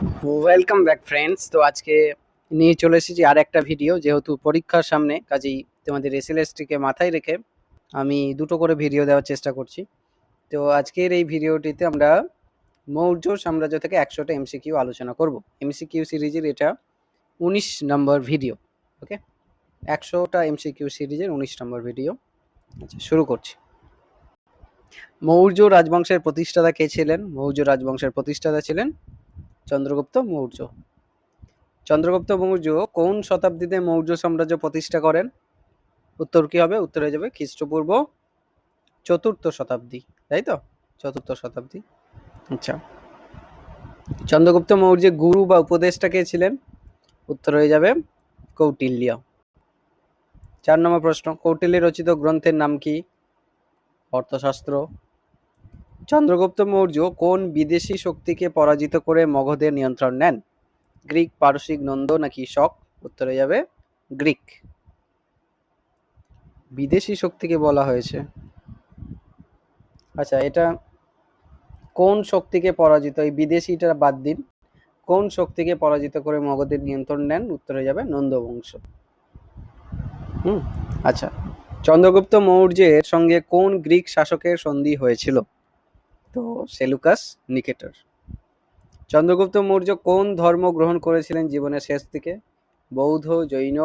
Welcome back friends তো আজকে নিয়ে চলে এসেছি আর একটা ভিডিও যেহেতু পরীক্ষার সামনে, কাজেই তোমাদের এসএলএসটিকে মাথায় রেখে আমি দুটো করে ভিডিও দেওয়ার চেষ্টা করছি। তো আজকের এই ভিডিওটিতে আমরা মৌর্য সাম্রাজ্য থেকে একশোটা এমসিকিউ আলোচনা করব। এমসিকিউ সিরিজের এটা উনিশ নম্বর ভিডিও ওকে একশোটা এমসিকিউ সিরিজের উনিশ নম্বর ভিডিও আচ্ছা শুরু করছি। মৌর্য রাজবংশের প্রতিষ্ঠাতা কে ছিলেন? মৌর্য রাজবংশের প্রতিষ্ঠাতা ছিলেন চন্দ্রগুপ্ত মৌর্য। চন্দ্রগুপ্ত মৌর্য কোন শতাব্দীতে মৌর্য সাম্রাজ্য প্রতিষ্ঠা করেন? উত্তর কি হবে? উত্তর যাবে খ্রিস্টপূর্ব চতুর্থ শতাব্দী, তাই তো? চতুর্থ শতাব্দী। আচ্ছা। চন্দ্রগুপ্ত মৌর্যের গুরু বা উপদেষ্টা কে ছিলেন? উত্তর হয়ে যাবে কৌটিল্য। চার নম্বর প্রশ্ন, কৌটিল্য রচিত গ্রন্থের নাম কি? অর্থশাস্ত্র। চন্দ্রগুপ্ত মৌর্য কোন বিদেশি শক্তিকে পরাজিত করে মগধের নিয়ন্ত্রণ নেন? গ্রিক, পারসিক, নন্দ নাকি শক? উত্তরে যাবে গ্রিক। বিদেশি শক্তিকে বলা হয়েছে। আচ্ছা এটা কোন শক্তিকে পরাজিত, এই বিদেশিটা বাদ দিন। কোন শক্তিকে পরাজিত করে মগধের নিয়ন্ত্রণ নেন? উত্তরে যাবে নন্দ বংশ হুম আচ্ছা। চন্দ্রগুপ্ত মৌর্যের সঙ্গে কোন গ্রিক শাসকের সন্ধি হয়েছিল? তো সেলুকাস নিকেটর। চন্দ্রগুপ্ত মৌর্য কোন ধর্ম গ্রহণ করেছিলেন জীবনের শেষ দিকে? বৌদ্ধ, জৈন,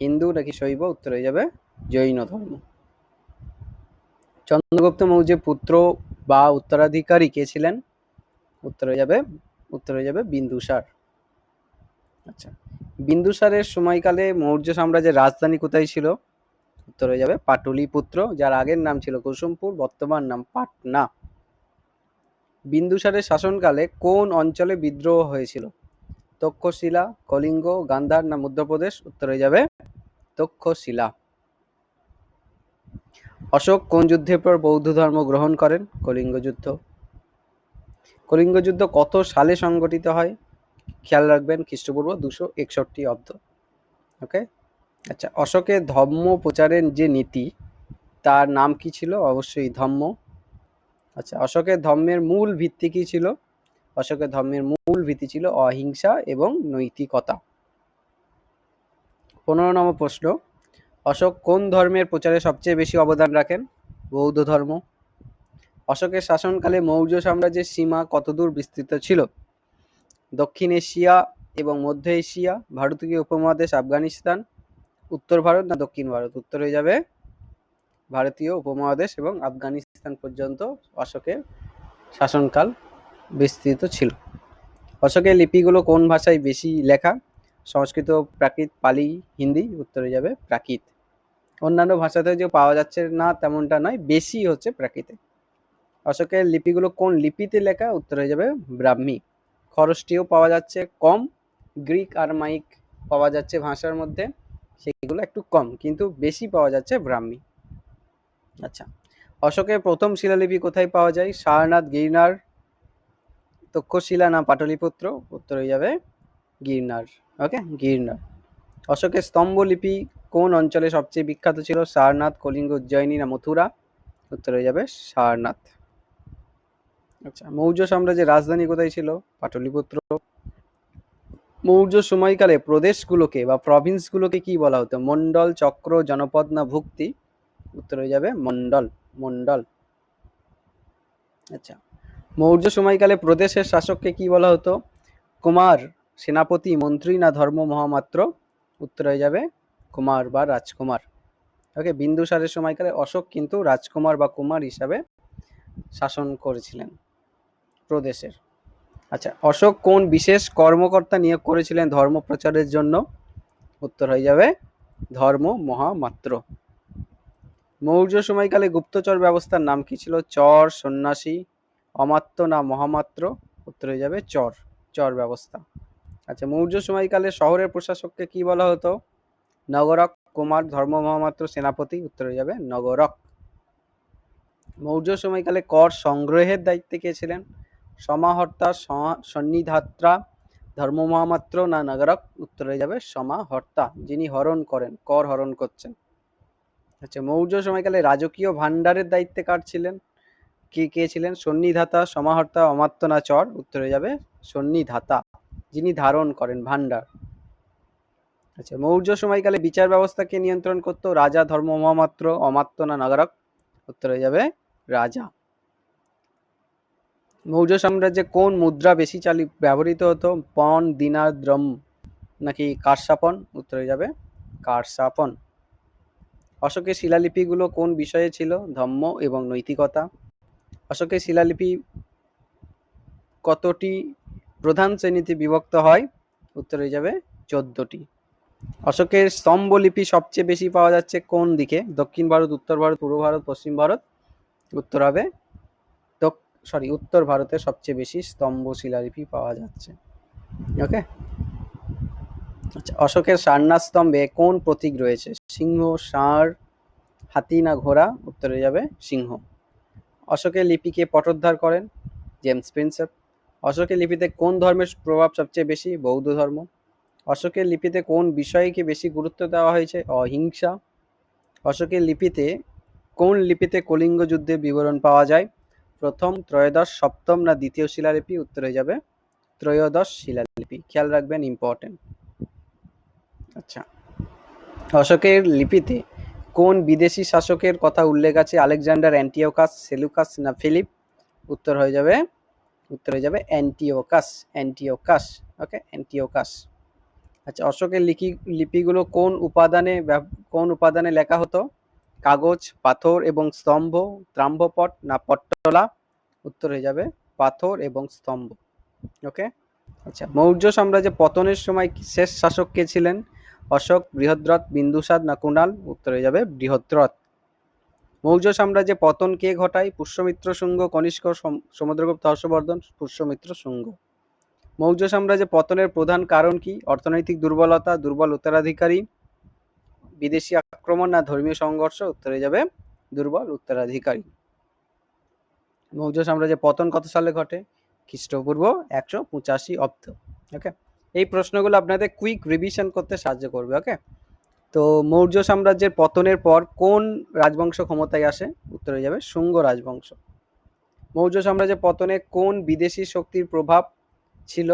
হিন্দু নাকি শৈব? উত্তর হয়ে যাবে জৈন ধর্ম। চন্দ্রগুপ্ত মৌর্যের পুত্র বা উত্তরাধিকারী কে ছিলেন? উত্তর হয়ে যাবে, উত্তর হয়ে যাবে বিন্দুসার। আচ্ছা বিন্দুসারের সময়কালে মৌর্য সাম্রাজ্যের রাজধানী কোথায় ছিল? উত্তর হয়ে যাবে পাটলিপুত্র, যার আগের নাম ছিল কুসুমপুর, বর্তমান নাম পাটনা। বিন্দুসারের শাসনকালে কোন অঞ্চলে বিদ্রোহ হয়েছিল? তক্ষশিলা, কলিঙ্গ, গান্ধার না মধ্যপ্রদেশ? উত্তর যাবে তক্ষশিলা। অশোক কোন যুদ্ধের পর বৌদ্ধ ধর্ম গ্রহণ করেন? কলিঙ্গ যুদ্ধ। কলিঙ্গ যুদ্ধ কত সালে সংগঠিত হয়? খেয়াল রাখবেন খ্রিস্টপূর্ব দুশো একষট্টি অব্দ। ওকে? আচ্ছা অশোকের ধর্ম প্রচারের যে নীতি, তার নাম কি ছিল? অবশ্যই ধম্ম। আচ্ছা অশোকের ধর্মের মূল ভিত্তি কি ছিল? অশোকের ধর্মের মূল ভিত্তি ছিল অহিংসা এবং নৈতিকতা। পনেরো নম্বর প্রশ্ন, অশোক কোন ধর্মের প্রচারে সবচেয়ে বেশি অবদান রাখেন? বৌদ্ধ ধর্ম। অশোকের শাসনকালে মৌর্য সাম্রাজ্যের সীমা কতদূর বিস্তৃত ছিল? দক্ষিণ এশিয়া এবং মধ্য এশিয়া, ভারতীয় উপমহাদেশ, আফগানিস্তান, উত্তর ভারত না দক্ষিণ ভারত? উত্তর হয়ে যাবে ভারতীয় উপমহাদেশ এবং আফগানিস্তান। পর্যন্ত অশোকের শাসনকাল বিস্তৃত ছিল। অশোকের লিপিগুলো কোন ভাষায় বেশি লেখা? সংস্কৃত প্রাকৃত, পালি, হিন্দি, উত্তরে যাবে প্রাকৃত। অন্যান্য ভাষাতে যে পাওয়া যাচ্ছে না তেমনটা নয়, বেশি হচ্ছে প্রাকৃতে। অশোকের লিপিগুলো কোন লিপিতে লেখা? উত্তর হয়ে যাবে ব্রাহ্মী। খরচটিও পাওয়া যাচ্ছে কম, গ্রিক আর মাইক পাওয়া যাচ্ছে ভাষার মধ্যে, সেগুলো একটু কম, কিন্তু বেশি পাওয়া যাচ্ছে ব্রাহ্মী। আচ্ছা। অশোকের প্রথম শিলালিপি কোথায় পাওয়া যায়? সারনাথ, গিরনার। তক্ষশিলা না পাটলিপুত্র? উত্তর হয়ে যাবে গিরনার। ওকে গিরনার। অশোকের স্তম্ভলিপি কোন অঞ্চলে সবচেয়ে বিখ্যাত ছিল? সারনাথ, কলিঙ্গ উজ্জয়িনী না মথুরা? উত্তর হয়ে যাবে সারনাথ। আচ্ছা মৌর্য সাম্রাজ্যের রাজধানী কোথায় ছিল? পাটলিপুত্র। মৌর্য সময়কালে প্রদেশগুলোকে বা প্রভিন্সগুলোকে কি বলা হতো? মন্ডল চক্র, জনপদ না ভুক্তি? উত্তর হয়ে যাবে মন্ডল মন্ডল। আচ্ছা। মৌর্য সময়কালে প্রদেশের শাসককে কি বলা হতো? কুমার, সেনাপতি, মন্ত্রী না ধর্ম মহামাত্র? উত্তর হয়ে যাবে কুমার বা রাজকুমার। ওকে বিন্দুসারের সময়কালে অশোক কিন্তু রাজকুমার বা কুমার হিসাবে শাসন করেছিলেন প্রদেশের। আচ্ছা অশোক কোন বিশেষ কর্মকর্তা নিয়োগ করেছিলেন ধর্ম প্রচারের জন্য? উত্তর হয়ে যাবে ধর্ম মহামাত্র। মৌর্য সময়কালে গুপ্তচর ব্যবস্থার নাম কি ছিল? চর, সন্ন্যাসী, অমাত্য না মহামাত্র? উত্তর হয়ে যাবে চর চর ব্যবস্থা। আচ্ছা মৌর্য সময়কালে শহরের প্রশাসককে কি বলা হতো? নগরক, কুমার, ধর্ম মহামাত্র, সেনাপতি, উত্তর হয়ে যাবে নগরক। মৌর্য সময়কালে কর সংগ্রহের দায়িত্বে কে ছিলেন? সমাহর্তা সন্নিধাত্রা, ধর্ম মহামাত্র না নগরক? উত্তর হয়ে যাবে সমাহর্তা, যিনি হরণ করেন, কর হরণ করছেন। আচ্ছা মৌর্য সময়কালে রাজকীয় ভাণ্ডারের দায়িত্বে কার ছিলেন? কে কে ছিলেন? সন্নিধাতা, সমাহর্তা অমাত্য না চর উত্তরে যাবে সন্নিধাতা, যিনি ধারণ করেন ভান্ডার আচ্ছা মৌর্য সময়কালে বিচার ব্যবস্থাকে নিয়ন্ত্রণ করতো? রাজা, ধর্ম, মহামাত্র অমাত্য না নগরক, উত্তরে যাবে রাজা। মৌর্য সাম্রাজ্যে কোন মুদ্রা বেশি চালি, ব্যবহৃত হতো? পন দিনার দ্রম নাকি কারসাপন? উত্তরে যাবে কারসাপন। অশোকের শিলালিপিগুলো কোন বিষয়ে ছিল? ধম্ম এবং নৈতিকতা। অশোকের শিলালিপি কতটি? প্রধান শ্রেণীতে বিভক্ত হয়? উত্তরে যাবে চোদ্দটি। অশোকের স্তম্ভলিপি সবচেয়ে বেশি পাওয়া যাচ্ছে কোন দিকে? দক্ষিণ ভারত, উত্তর ভারত, পূর্ব ভারত, পশ্চিম ভারত। উত্তর হবে সরি উত্তর ভারতে সবচেয়ে বেশি স্তম্ভ শিলালিপি পাওয়া যাচ্ছে। ওকে অশোকের সারনাথ কোন প্রতীক রয়েছে? সিংহ, ষাঁড়, হাতি না ঘোড়া? উত্তরে যাবে সিংহ। অশোকের লিপিকে পটোদ্ধার করেন? জেমস প্রিন্সেপ অশোকের লিপিতে কোন ধর্মের প্রভাব সবচেয়ে বেশি? বৌদ্ধ ধর্ম। অশোকের লিপিতে কোন বিষয়কে বেশি গুরুত্ব দেওয়া হয়েছে? অহিংসা। অশোকের লিপিতে কোন লিপিতে কলিঙ্গ যুদ্ধের বিবরণ পাওয়া যায়? প্রথম, ত্রয়োদশ, সপ্তম না দ্বিতীয় শিলালিপি? উত্তরে যাবে ত্রয়োদশ শিলালিপি। খেয়াল রাখবেন ইম্পর্টেন্ট আচ্ছা। অশোকের লিপিতে কোন বিদেশি শাসকের কথা উল্লেখ আছে? আলেকজান্ডার, অ্যান্টিওকাস, সেলুকাস না ফিলিপ? উত্তর হয়ে যাবে, উত্তর হয়ে যাবে অ্যান্টিওকাস অ্যান্টিওকাস ওকে অ্যান্টিওকাস। আচ্ছা অশোকের লিপি লিপিগুলো কোন উপাদানে কোন উপাদানে লেখা হতো? কাগজ, পাথর এবং স্তম্ভ ত্রাম্ভপট না পট্টলা? উত্তর হয়ে যাবে পাথর এবং স্তম্ভ ওকে আচ্ছা মৌর্য সাম্রাজ্যে পতনের সময় শেষ শাসক কে ছিলেন? অশোক, বৃহদ্রথ বিন্দুসার না কুণাল উত্তর হয়ে যাবে বৃহদ্রথ। মৌর্য সাম্রাজ্যে পতন কে ঘটায়? পুষ্যমিত্র শুঙ্গ, কনিষ্ক সমুদ্রগুপ্ত হর্ষবর্ধন, পুষ্যমিত্র শুঙ্গ। মৌর্য সাম্রাজ্যে পতনের প্রধান কারণ কি? অর্থনৈতিক দুর্বলতা, দুর্বল উত্তরাধিকারী, বিদেশি আক্রমণ না ধর্মীয় সংঘর্ষ? উত্তরে যাবে দুর্বল উত্তরাধিকারী। মৌর্য সাম্রাজ্যের পতন কত সালে ঘটে? খ্রিস্টপূর্ব একশো পঁচাশি অব্দ। ওকে এই প্রশ্নগুলো আপনাদের কুইক রিভিশন করতে সাহায্য করবে ওকে তো মৌর্য সাম্রাজ্যের পতনের পর কোন রাজবংশ ক্ষমতায় আসে? উত্তরে যাবে শুঙ্গ রাজবংশ। মৌর্য সাম্রাজ্যের পতনে কোন বিদেশি শক্তির প্রভাব ছিল?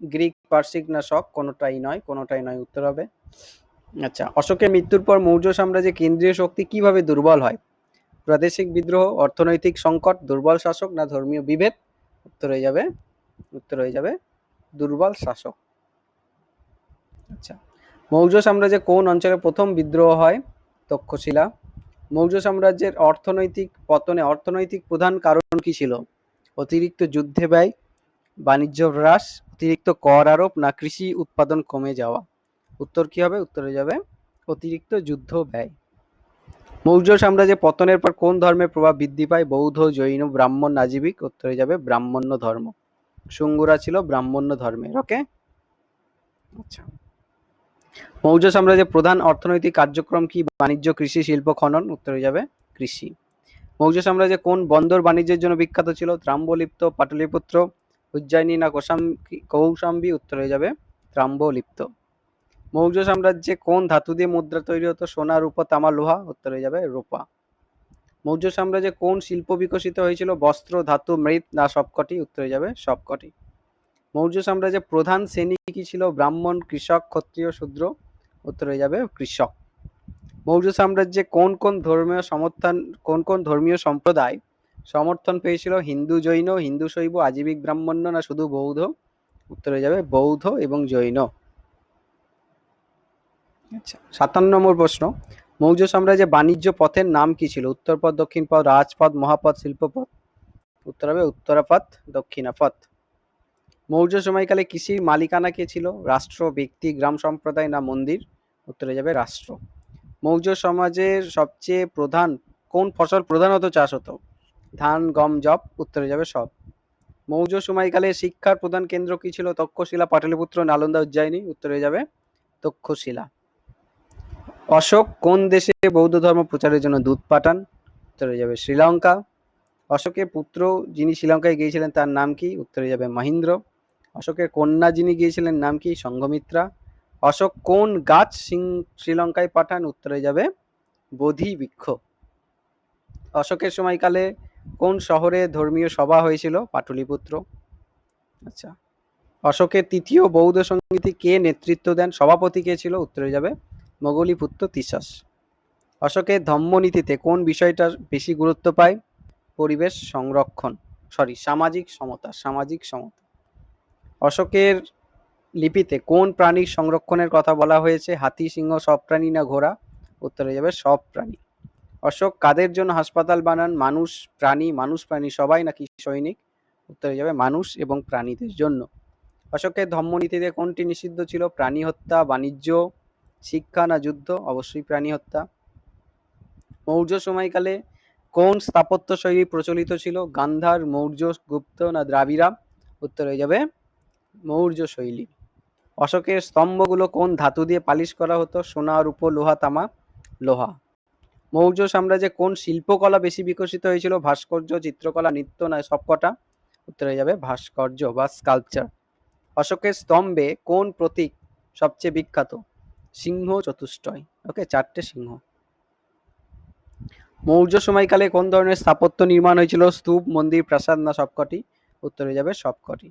গ্রিক, পার্সিক না শক? কোনোটাই নয় কোনোটাই নয়, উত্তর হবে। আচ্ছা অশোকের মৃত্যুর পর মৌর্য সাম্রাজ্যে কেন্দ্রীয় শক্তি কীভাবে দুর্বল হয়? প্রাদেশিক বিদ্রোহ, অর্থনৈতিক সংকট, দুর্বল শাসক না ধর্মীয় বিভেদ? উত্তর হয়ে যাবে, উত্তর হয়ে যাবে, দুর্বল শাসক। আচ্ছা। মৌর্য সাম্রাজ্যে কোন অঞ্চলে প্রথম বিদ্রোহ হয়? তক্ষশিলা। মৌর্য সাম্রাজ্যের অর্থনৈতিক পতনে অর্থনৈতিক প্রধান কারণ কি ছিল? অতিরিক্ত যুদ্ধে ব্যয়, বাণিজ্য হ্রাস, অতিরিক্ত কর আরোপ না কৃষি উৎপাদন কমে যাওয়া? উত্তর কি হবে? উত্তরে যাবে, অতিরিক্ত যুদ্ধ ব্যয়। মৌর্য সাম্রাজ্যে পতনের পর কোন ধর্মের প্রভাব বৃদ্ধি পায়? বৌদ্ধ, জৈন, ব্রাহ্মণ আজীবিক উত্তরে যাবে, ব্রাহ্মণ্য ধর্ম। শুঙ্গুরা ছিল ব্রাহ্মণ্য ধর্মের ওকে আচ্ছা। মৌর্য সাম্রাজ্যের প্রধান অর্থনৈতিক কার্যক্রম কি? বাণিজ্য, কৃষি, শিল্প, খনন, উত্তরে যাবে কৃষি। মৌর্য সাম্রাজ্যে কোন বন্দর বাণিজ্যের জন্য বিখ্যাত ছিল? ত্রাম্বলিপ্ত, পাটলিপুত্র, উজ্জয়িনী না কৌশাম্বী উত্তরে যাবে ত্রাম্বলিপ্ত। মৌর্য সাম্রাজ্যে কোন ধাতু দিয়ে মুদ্রা তৈরি হতো? সোনা, রূপা, তামা, লোহা? উত্তর হয়ে যাবে রূপা। মৌর্য সাম্রাজ্যে কোন শিল্প বিকশিত হয়েছিল? বস্ত্র, ধাতু, মৃৎ না সবকটি? উত্তরে যাবে সবকটি। মৌর্য সাম্রাজ্যের প্রধান শ্রেণি কি ছিল? ব্রাহ্মণ কৃষক ক্ষত্রিয় শূদ্র। উত্তরে যাবে কৃষক। মৌর্য সাম্রাজ্যে কোন কোন ধর্মীয় সমর্থন কোন কোন ধর্মীয় সম্প্রদায় সমর্থন পেয়েছিল? হিন্দু জৈন হিন্দু শৈব আজীবিক ব্রাহ্মণ্য না শুধু বৌদ্ধ? উত্তরে যাবে বৌদ্ধ এবং জৈন। আচ্ছা। সাতান্ন নম্বর প্রশ্ন। মৌর্য সাম্রাজ্যে বাণিজ্য পথের নাম কি ছিল? উত্তরপথ দক্ষিণ পথ রাজপথ মহাপথ শিল্পপথ। উত্তর হবে উত্তরাপথ দক্ষিণাপথ। মৌর্য সময়কালে কৃষির মালিকানা কে ছিল? রাষ্ট্র, ব্যক্তি, গ্রাম সম্প্রদায় না মন্দির? উত্তরে যাবে রাষ্ট্র। মৌর্য সমাজের সবচেয়ে প্রধান, কোন ফসল প্রধানত চাষ হতো? ধান, গম জব উত্তরে যাবে সব। মৌর্য সময়কালে শিক্ষার প্রধান কেন্দ্র কি ছিল? তক্ষশিলা, পাটলিপুত্র, নালন্দা, উজ্জয়িনী, উত্তরে যাবে তক্ষশিলা। অশোক কোন দেশে বৌদ্ধ ধর্ম প্রচারের জন্য দুধ পাঠান? উত্তরে যাবে শ্রীলঙ্কা। অশোকের পুত্র যিনি শ্রীলঙ্কায় গিয়েছিলেন তার নাম কি? উত্তরে যাবে মহেন্দ্র। অশোকের কন্যা যিনি গিয়েছিলেন, নাম কি? সঙ্গমিত্রা অশোক কোন গাছ শ্রীলঙ্কায় পাঠান? উত্তরে যাবে বোধি বৃক্ষ। অশোকের সময়কালে কোন শহরে ধর্মীয় সভা হয়েছিল? পাটলিপুত্র। আচ্ছা। অশোকের তৃতীয় বৌদ্ধ সঙ্গীতে কে নেতৃত্ব দেন? সভাপতি কে ছিল? উত্তরে যাবে মোগলিপুত্র তিসাস অশোকের ধম্মনীতিতে কোন বিষয়টার বেশি গুরুত্ব পায়? পরিবেশ সংরক্ষণ। সরি, সামাজিক সমতা সামাজিক সমতা। অশোকের লিপিতে কোন প্রাণীর সংরক্ষণের কথা বলা হয়েছে? হাতি, সিংহ, সব প্রাণী না ঘোড়া? উত্তরে যাবে, সব প্রাণী। অশোক, কাদের জন্য হাসপাতাল বানান? মানুষ, প্রাণী মানুষ, প্রাণী, সবাই নাকি সৈনিক? উত্তরে যাবে, মানুষ এবং প্রাণীদের জন্য। অশোকের ধম্মনীতিতে কোনটি নিষিদ্ধ ছিল? প্রাণী হত্যা, বাণিজ্য, শিক্ষা না যুদ্ধ? অবশ্যই প্রাণী হত্যা। মৌর্য সময়কালে কোন স্থাপত্য শৈলী প্রচলিত ছিল? গান্ধার, মৌর্য, গুপ্ত না দ্রাবিড়া? উত্তর হয়ে যাবে মৌর্য শৈলী। অশোকের স্তম্ভগুলো কোন ধাতু দিয়ে পালিশ করা হতো, সোনা, রূপো, লোহা, তামা, লোহা? মৌর্য সাম্রাজ্যে কোন শিল্পকলা বেশি বিকশিত হয়েছিল, ভাস্কর্য, চিত্রকলা, নৃত্য না সবকটা? উত্তর হয়ে যাবে ভাস্কর্য বা স্কাল্পচার। অশোকের স্তম্ভে কোন প্রতীক সবচেয়ে বিখ্যাত? সিংহ চতুষ্টয়। ওকে, চারটে সিংহ। মৌর্য সময়কালে কোন ধরনের স্থাপত্য নির্মাণ হয়েছিল? স্তূপ, মন্দির, প্রাসাদ না সবকটি? উত্তরে যাবে সবকটি।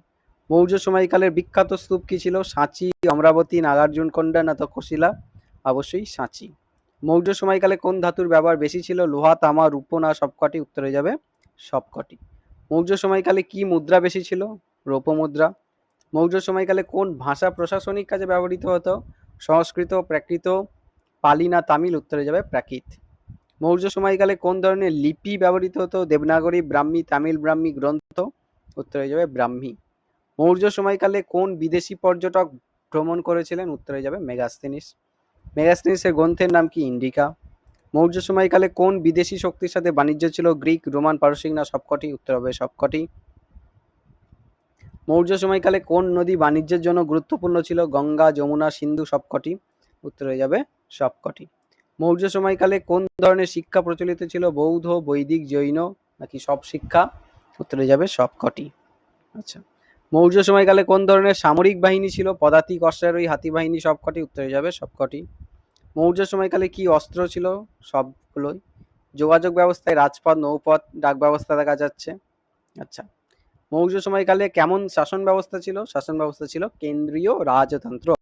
মৌর্য সময়কালের বিখ্যাত স্তূপ কি ছিল? সাঁচি, অমরাবতী নাগার্জুনকোন্ডা না তক্ষশিলা অবশ্যই সাঁচি। মৌর্য সময়কালে কোন ধাতুর ব্যবহার বেশি ছিল? লোহা, তামা, রূপ না সবকটি? উত্তরে যাবে সবকটি। মৌর্য সময়কালে কি মুদ্রা বেশি ছিল? রৌপ্য মুদ্রা। মৌর্য সময়কালে কোন ভাষা প্রশাসনিক কাজে ব্যবহৃত হতো? সংস্কৃত, প্রাকৃত, পালি না তামিল? উত্তরে যাবে প্রাকৃত। মৌর্য সময়কালে কোন ধরনের লিপি ব্যবহৃত হতো? দেবনাগরী, ব্রাহ্মী, তামিল ব্রাহ্মী গ্রন্থ? উত্তরে যাবে ব্রাহ্মী। মৌর্য সময়কালে কোন বিদেশি পর্যটক ভ্রমণ করেছিলেন? উত্তরে যাবে মেগাস্তেনিস মেগাস্তেনিসের গ্রন্থের নাম কি? ইন্ডিকা। মৌর্য সময়কালে কোন বিদেশি শক্তির সাথে বাণিজ্য ছিল? গ্রিক, রোমান, পারসিক না সবকটি? উত্তর হবে সবকটি। মৌর্য সময়কালে কোন নদী বাণিজ্যের জন্য গুরুত্বপূর্ণ ছিল? গঙ্গা, যমুনা, সিন্ধু সবকটি। উত্তর হয়ে যাবে সবকটি। মৌর্য সময়কালে কোন ধরনের শিক্ষা প্রচলিত ছিল? বৌদ্ধ, বৈদিক, জৈন নাকি সব শিক্ষা? উত্তরে যাবে সবকটি। আচ্ছা। মৌর্য সময়কালে কোন ধরনের সামরিক বাহিনী ছিল? পদাতিক, অশ্বারোহী, হাতি বাহিনী সবকটি উত্তরে যাবে সবকটি। মৌর্য সময়কালে কি অস্ত্র ছিল? সবগুলোই। যোগাযোগ ব্যবস্থায় রাজপথ, নৌপথ, ডাক ব্যবস্থা দেখা যাচ্ছে। আচ্ছা। মৌর্য সময়কালে কেমন শাসন ব্যবস্থা ছিল? শাসন ব্যবস্থা ছিল কেন্দ্রীয় রাজতন্ত্র।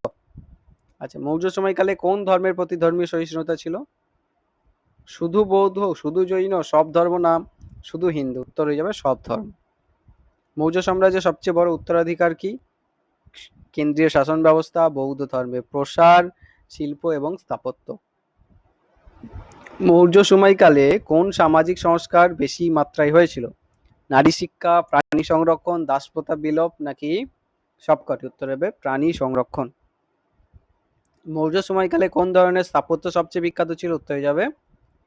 আচ্ছা মৌর্য সময়কালে কোন ধর্মের প্রতি ধর্মীয় সহিষ্ণুতা ছিল? শুধু বৌদ্ধ, শুধু জৈন, সব ধর্ম নাম শুধু হিন্দু। উত্তর হয়ে যাবে সব ধর্ম। মৌর্য সাম্রাজ্যের সবচেয়ে বড় উত্তরাধিকার কি? কেন্দ্রীয় শাসন ব্যবস্থা, বৌদ্ধ ধর্মে প্রসার, শিল্প এবং স্থাপত্য। মৌর্য সময়কালে কোন সামাজিক সংস্কার বেশি মাত্রায় হয়েছিল? নারী শিক্ষা, প্রাণী সংরক্ষণ, দাসপ্রথা বিলোপ নাকি সবকটি? উত্তর হবে প্রাণী সংরক্ষণ। মৌর্য সময়কালে কোন ধরনের স্থাপত্য সবচেয়ে বিখ্যাত ছিল? উত্তর হয়ে যাবে,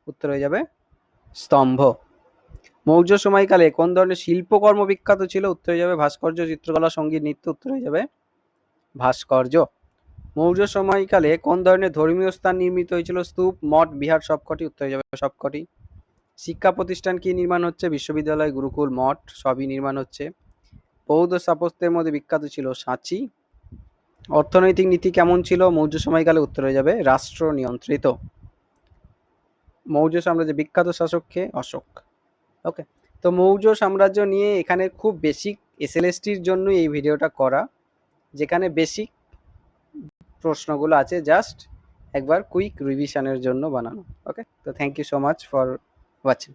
উত্তর হয়ে যাবে স্তম্ভ। মৌর্য সময়কালে কোন ধরনের শিল্পকর্ম বিখ্যাত ছিল? উত্তরে যাবে ভাস্কর্য, চিত্রকলা, সংগীত, নৃত্য। উত্তরে হয়ে যাবে ভাস্কর্য। মৌর্য সময়কালে কোন ধরনের ধর্মীয় স্থান নির্মিত হয়েছিল? স্তূপ, মঠ, বিহার সবকটি। উত্তরে যাবে সবকটি। শিক্ষা প্রতিষ্ঠান কি নির্মাণ হচ্ছে? বিশ্ববিদ্যালয়, গুরুকুল, মঠ সবই নির্মাণ হচ্ছে। বৌদ্ধ স্থাপত্যের মধ্যে বিখ্যাত ছিল সাঁচি। অর্থনৈতিক নীতি কেমন ছিল? মৌর্য সময়কালে উত্তর হয়ে যাবে রাষ্ট্র নিয়ন্ত্রিত। মৌর্য সাম্রাজ্যের বিখ্যাত শাসককে? অশোক। ওকে তো মৌর্য সাম্রাজ্য নিয়ে এখানে খুব বেসিক এসএলএসটির জন্য এই ভিডিওটা করা, যেখানে বেসিক প্রশ্নগুলো আছে জাস্ট একবার কুইক রিভিশনের জন্য বানানো। ওকে তো thank you so much for watching